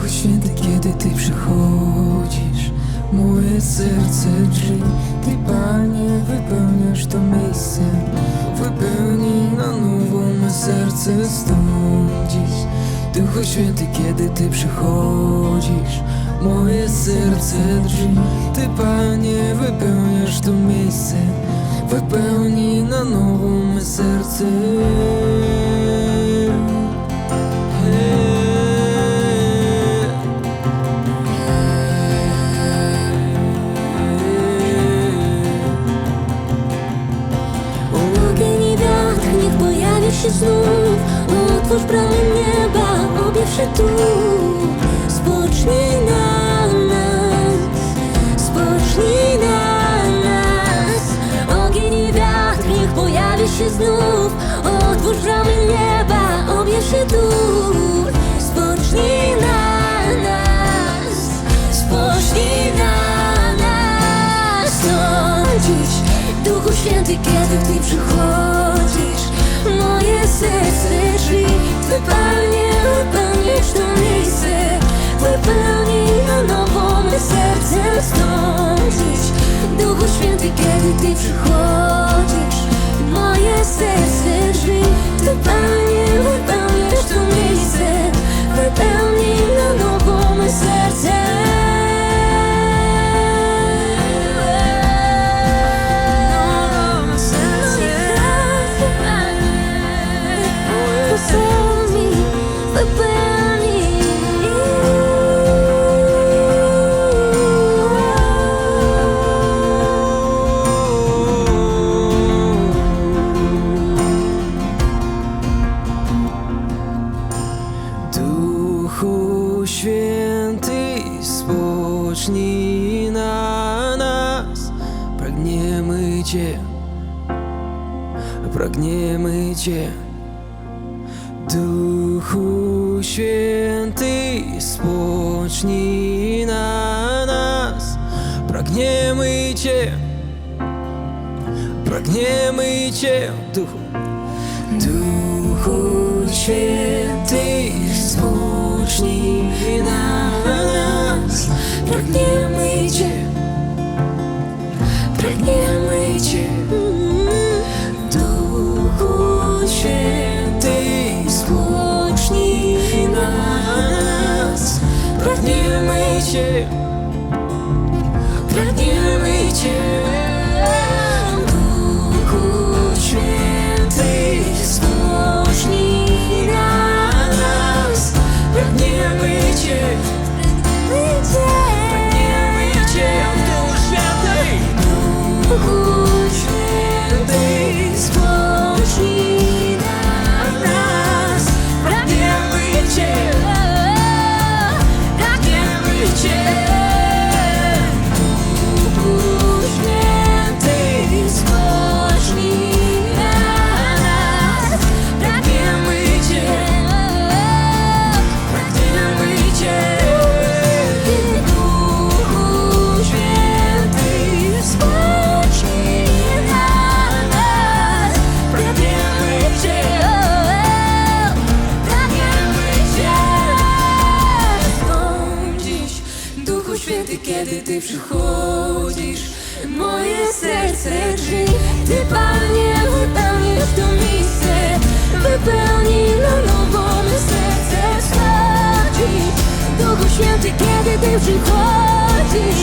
Duchu Święty, kiedy Ty przychodzisz Moje serce drzwi Ty, Panie, wypełniasz to miejsce. Wypełnij na nowo me serce stąd dziś Duchu Święty, kiedy Ty przychodzisz Moje serce drzwi Ty, Panie, wypełniasz to miejsce. Wypełnij na nowo me serce. Znów. Otwórz bramy nieba, objaw się tu. Spocznij na nas, spocznij na nas. Ogień i wiatr, niech pojawi się znów. Otwórz bramy nieba, objaw się tu. Spocznij na nas, spocznij na nas. To Duchu Święty, kiedy Ty przychodzisz drzwi Wypełnię, wypełnisz to miejsce Wypełnij na nowo me serce stąd dziś Duchu Święty, kiedy Ty przychodzisz Moje serce drzwi Wypełnię, wypełnisz to miejsce Wypełnij na Święty, spocznij na nas. Pragniemy Cię, pragniemy Cię, Duchu. Duchu Święty, spocznij na nas. shame. Kiedy Ty przychodzisz Moje serce drzwi Ty Panie wypełnisz to miejsce Wypełnij na nowo me serce wsadzi Duchu Święty, kiedy Ty przychodzisz